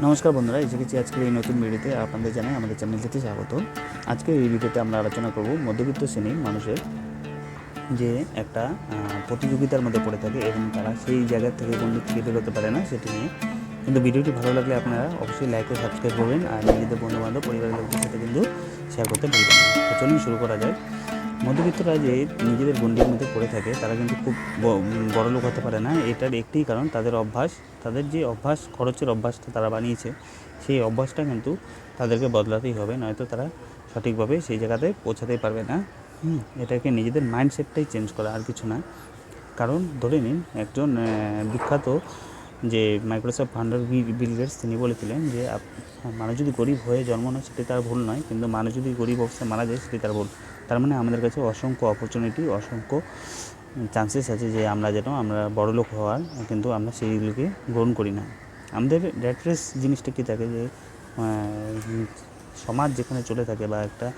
নমস্কার বন্ধুরা এসে গেছি আজকের এই নতুন ভিডিওতে আপনাদের জানাই আমাদের চ্যানেলটিতে স্বাগত। আজকে এই ভিডিওতে আমরা আলোচনা করব মধ্যবিত্ত শ্রেণির মানুষের যে একটা প্রতিযোগিতার মধ্যে পড়ে থাকে এবং তারা সেই জায়গা থেকে দিক থেকে বেরোতে পারে না, সেটি নিয়ে। কিন্তু ভিডিওটি ভালো লাগলে আপনারা অবশ্যই লাইক ও সাবস্ক্রাইব করবেন আর নিজেদের বন্ধুবান্ধব, পরিবারের লোকদের সাথে কিন্তু শেয়ার করতে ভুলবেন চলুন শুরু করা যায় মধ্যবিত্তরা যে নিজেদের গণ্ডির মধ্যে পড়ে থাকে, তারা কিন্তু খুব বড় লোক হতে পারে না। এটার একটি কারণ, তাদের অভ্যাস, তাদের যে অভ্যাস, খরচের অভ্যাসটা তারা বানিয়েছে, সেই অভ্যাসটা কিন্তু তাদেরকে বদলাতেই হবে, নয়তো তারা সঠিকভাবে সেই জায়গাতে পৌঁছাতেই পারবে না। এটাকে নিজেদের মাইন্ডসেটটাই চেঞ্জ করা আর কিছু না। কারণ, ধরে নিন, একজন বিখ্যাত যে মাইক্রোসফট ফান্ডার বিল গেটস, তিনি বলেছিলেন যে মানুষ যদি গরিব হয়ে জন্ম নেয়, সেটি তার ভুল নয়, কিন্তু মানুষ যদি গরিব অবস্থায় মারা যায়, সেটি তার ভুল। তার মানে আমাদের কাছে অসংখ্য অপরচুনিটি অসংখ্য চান্সেস আছে যে আমরা যেন, আমরা বড়লোক হওয়ার, কিন্তু আমরা সেইগুলোকে গ্রহণ করি না। আমাদের র্যাট রেস জিনিসটা কী থাকে যে সমাজ যেখানে চলে থাকে বা একটা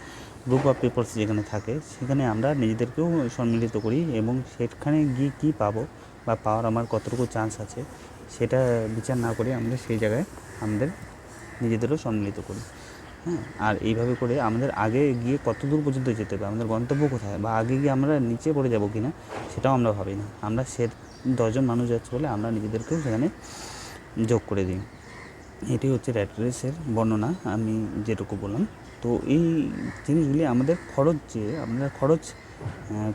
গ্রুপ অফ পিপলস যেখানে থাকে, সেখানে আমরা নিজেদেরকেও সম্মিলিত করি এবং সেখানে গিয়ে কী পাবো বা পাওয়ার আমার কতটুকু চান্স আছে, সেটা বিচার না করে আমরা সেই জায়গায় আমাদের নিজেদেরও সম্মিলিত করি। হ্যাঁ আর এইভাবে করে আমাদের আগে গিয়ে কত দূর পর্যন্ত যেতে হবে? আমাদের গন্তব্য কোথায়? বা আগে গিয়ে আমরা নিচে পড়ে যাব কি না সেটাও আমরা ভাবি না। আমরা সে দশজন মানুষ যাচ্ছে বলে আমরা নিজেদেরকেও সেখানে যোগ করে দিই। এটি হচ্ছে র্যাট রেসের বর্ণনা, আমি যেটুকু বললাম। তো এই জিনিসগুলি আমাদের খরচ যে, আমরা খরচ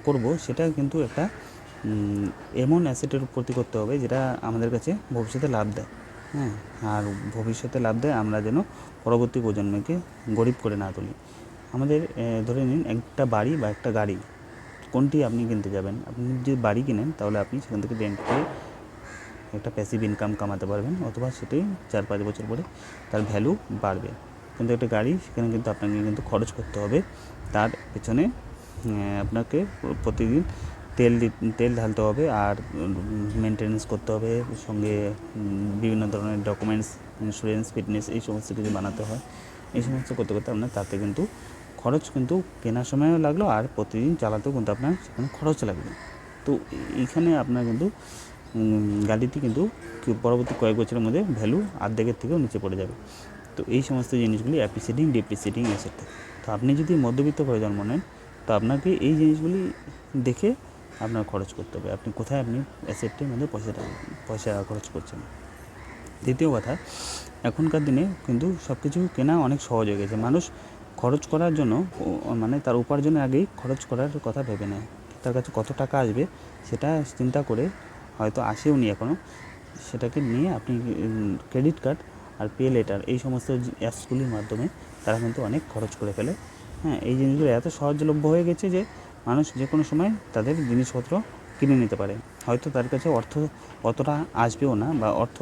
করব, সেটা কিন্তু একটা এমন অ্যাসেটের প্রতি করতে হবে যেটা আমাদের কাছে ভবিষ্যতে লাভ দেয়। হ্যাঁ আর ভবিষ্যতে লাভ দেয় আমরা যেন পরবর্তী প্রজন্মকে গরিব করে না তুলি। আমাদের ধরে নিন একটা বাড়ি বা একটা গাড়ি, কোনটি আপনি কিনতে যাবেন? আপনি যদি বাড়ি কিনেন, তাহলে আপনি সেখান থেকে রেন্ট করে একটা প্যাসিভ ইনকাম কামাতে পারবেন, অথবা সেটি চার পাঁচ বছর পরে তার ভ্যালু বাড়বে। কিন্তু একটা গাড়ি, সেখানে কিন্তু আপনাকে কিন্তু খরচ করতে হবে। তার পেছনে আপনাকে প্রতিদিন তেল তেল ঢালতে হবে আর মেনটেনেন্স করতে হবে, সঙ্গে বিভিন্ন ধরনের ডকুমেন্টস ইন্স্যুরেন্স ফিটনেস এই সমস্ত কিছু বানাতে হয়। এই সমস্ত করতে করতে আপনার তাতে কিন্তু খরচ কিন্তু কেনার সময়ও লাগল আর প্রতিদিন চালাতেও কিন্তু আপনার সেখানে খরচ লাগবে। তো এইখানে আপনার কিন্তু গাড়িটি কিন্তু পরবর্তী কয়েক বছরের মধ্যে ভ্যালু আর্ধেকের থেকেও নিচে পড়ে যাবে। তো এই সমস্ত জিনিসগুলি অ্যাপ্রিসিয়েটিং ডিপ্রিসিয়েটিং থাকে তো আপনি যদি মধ্যবিত্ত করে জন্ম নেন তো আপনাকে এই জিনিসগুলি দেখে আপনার খরচ করতে হবে। আপনি কোথায় আপনি অ্যাসেটটির মধ্যে পয়সাটা পয়সা খরচ করছেন। দ্বিতীয় কথা, এখনকার দিনে কিন্তু সব কিছু কেনা অনেক সহজ হয়ে গেছে। মানুষ খরচ করার জন্য মানে তার উপার্জনের আগেই খরচ করার কথা ভেবে নেয়। তার কাছে কত টাকা আসবে সেটা চিন্তা করে হয়তো আসেও নি এখনও সেটাকে নিয়ে আপনি ক্রেডিট কার্ড আর পে লেটার এই সমস্ত অ্যাপসগুলির মাধ্যমে তারা কিন্তু অনেক খরচ করে ফেলে। হ্যাঁ এই জিনিসগুলো এত সহজলভ্য হয়ে গেছে যে মানুষ যে কোনো সময় তাদের জিনিসপত্র কিনে নিতে পারে। হয়তো তার কাছে অর্থ অতটা আসবেও না বা অর্থ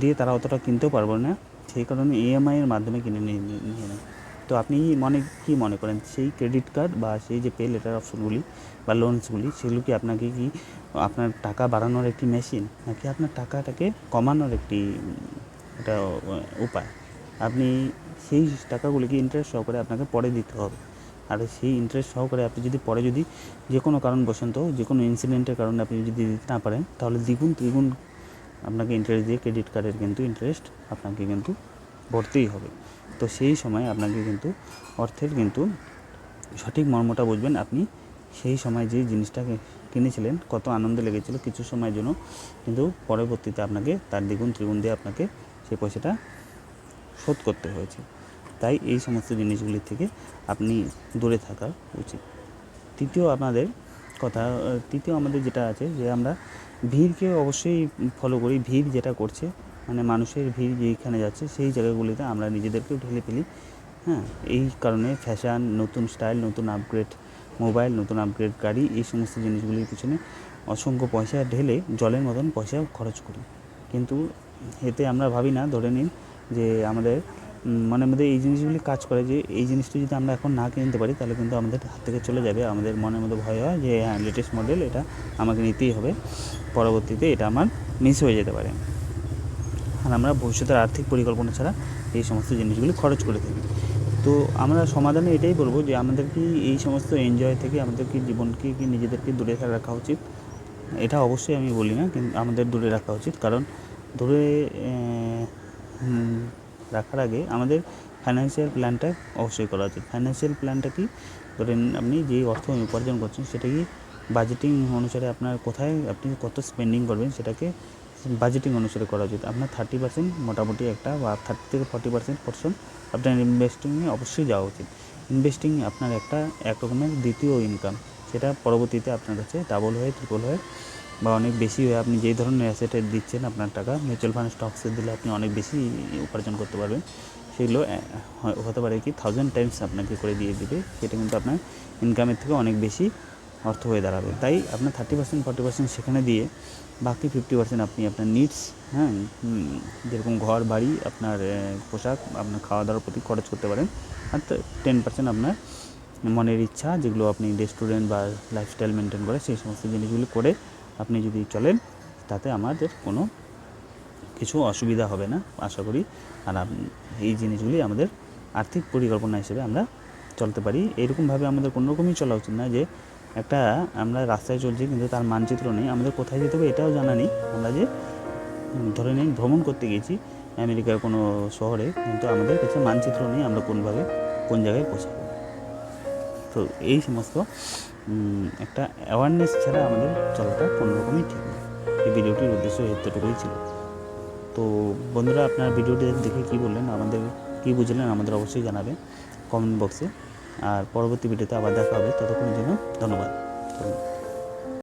দিয়ে তারা অতটা কিনতেও পারবে না। সেই কারণে ইএমআই এর মাধ্যমে কিনে নিয়ে নিয়ে তো আপনি মনে কী মনে করেন? সেই ক্রেডিট কার্ড বা সেই যে পে লেটার অপশনগুলি বা লোনসগুলি সেগুলো কি আপনাকে কি আপনার টাকা বাড়ানোর একটি মেশিন নাকি আপনার টাকাটাকে কমানোর একটি একটা উপায়? আপনি সেই টাকাগুলিকে ইন্টারেস্ট সহকারে আপনাকে পরে দিতে হবে। আর সেই ইন্টারেস্ট সহকারে আপনি যদি পরে যদি যে কোনো কারণ বসন্ত যে কোনো ইনসিডেন্টের কারণে আপনি যদি দিতে না পারেন, তাহলে দ্বিগুণ ত্রিগুণ আপনাকে ইন্টারেস্ট দিয়ে ক্রেডিট কার্ডের কিন্তু ইন্টারেস্ট আপনাকে কিন্তু ভরতেই হবে। তো সেই সময় আপনাকে কিন্তু অর্থের কিন্তু সঠিক মর্মটা বুঝবেন আপনি। সেই সময় যে জিনিসটাকে কিনেছিলেন, কত আনন্দ লেগেছিল, কিছু সময়ের জন্য কিন্তু পরবর্তীতে আপনাকে তার দ্বিগুণ ত্রিগুণ দিয়ে আপনাকে সেই পয়সাটা শোধ করতে হয়েছে। তাই এই সমস্ত জিনিসগুলি থেকে আপনি দূরে থাকা উচিত। তৃতীয় আমাদের কথা, তৃতীয় আমাদের যেটা আছে যে আমরা ভিড়কে অবশ্যই ফলো করি। ভিড় যেটা করছে মানে মানুষের ভিড় যেইখানে যাচ্ছে, সেই জায়গাগুলিতে আমরা নিজেদেরকেও ঢেলে ফেলি। হ্যাঁ এই কারণে ফ্যাশন নতুন স্টাইল নতুন আপগ্রেড মোবাইল নতুন আপগ্রেড গাড়ি, এই সমস্ত জিনিসগুলির পিছনে অসংখ্য পয়সা ঢেলে জলের মতন পয়সা খরচ করি। কিন্তু এতে আমরা ভাবি না, ধরে নিন যে আমাদের মনের মধ্যে এই জিনিসগুলি কাজ করে যে এই জিনিসটা যদি আমরা এখন না কিনতে পারি, তাহলে কিন্তু আমাদের হাত থেকে চলে যাবে। আমাদের মনের মধ্যে ভয় হয় যে হ্যাঁ লেটেস্ট মডেল এটা আমাকে নিতেই হবে। পরবর্তীতে এটা আমার মিস হয়ে যেতে পারে। আর আমরা ভবিষ্যতের আর্থিক পরিকল্পনা ছাড়া এই সমস্ত জিনিসগুলি খরচ করে থাকি। তো আমরা সমাধানে এটাই বলব যে আমাদের কি এই সমস্ত এনজয় থেকে আমাদের কি জীবনকে কি নিজেদেরকে দূরে রাখা উচিত? এটা অবশ্যই আমি বলি না, কিন্তু আমাদের দূরে রাখা উচিত। কারণ দূরে রাখার আগে আমাদের ফাইন্যান্সিয়াল প্ল্যানটা অবশ্যই করা উচিত। ফাইন্যান্সিয়াল প্ল্যানটা কি? ধরেন আপনি যে অর্থ উপার্জন করছেন সেটা কি বাজেটিং অনুসারে আপনার কোথায় আপনি কত স্পেন্ডিং করবেন, সেটাকে বাজেটিং অনুসারে করা উচিত। আপনার থার্টি পার্সেন্ট মোটামুটি একটা বা থার্টি থেকে ফর্টি পার্সেন্ট পোর্শন আপনার ইনভেস্টিংয়ে অবশ্যই যাওয়া উচিত। ইনভেস্টিং আপনার একটা এক রকমের দ্বিতীয় ইনকাম সেটা পরবর্তীতে আপনার কাছে ডাবল হয়ে ট্রিপল হয়ে। বা অনেক বেশি হয়ে আপনি যেই ধরনের অ্যাসেটে দিচ্ছেন আপনার টাকা মিউচুয়াল ফান্ড স্টকসে দিলে আপনি অনেক বেশি উপার্জন করতে পারবেন। সেগুলো হতে পারে কি থাউজেন্ড টাইমস আপনাকে করে দিয়ে দিবে। সেটা কিন্তু আপনার ইনকামের থেকে অনেক বেশি অর্থ হয়ে দাঁড়াবে। তাই আপনার থার্টি পার্সেন্ট ফর্টি পার্সেন্ট সেখানে দিয়ে বাকি ফিফটি পার্সেন্ট আপনি আপনার নিডস হ্যাঁ যেরকম ঘর, বাড়ি, আপনার পোশাক, আপনার খাওয়া দাওয়ার প্রতি খরচ করতে পারেন। আর টেন পার্সেন্ট আপনার মনের ইচ্ছা যেগুলো আপনি রেস্টুরেন্ট বা লাইফস্টাইল মেনটেন করে, সেই সমস্ত জিনিসগুলো করে আপনি যদি চলেন, তাতে আমাদের কোনো কিছু অসুবিধা হবে না, আশা করি। আর এই জিনিসগুলি আমাদের আর্থিক পরিকল্পনা হিসেবে আমরা চলতে পারি। এরকমভাবে আমাদের কোনো রকমই চলা উচিত না যে, একটা আমরা রাস্তায় চলছি কিন্তু তার মানচিত্র নেই, আমাদের কোথায় যেতে হবে এটাও জানা নেই। আমরা যে ধরে নিন ভ্রমণ করতে গেছি আমেরিকার কোনো শহরে, কিন্তু আমাদের কাছে মানচিত্র নেই, আমরা কোনভাবে, কোন জায়গায় পৌঁছাবো। তো এই সমস্ত একটা অ্যাওয়ারনেস ছাড়া আমাদের চলাটা কোনো রকমই ঠিক না। এই ভিডিওটির উদ্দেশ্য এতটুকুই ছিল। তো বন্ধুরা, আপনার ভিডিওটি দেখে কী বললেন, আমাদের কী বুঝলেন, আমাদের অবশ্যই জানাবেন কমেন্ট বক্সে আর পরবর্তী ভিডিওতে আবার দেখা হবে। ততক্ষণের জন্য ধন্যবাদ।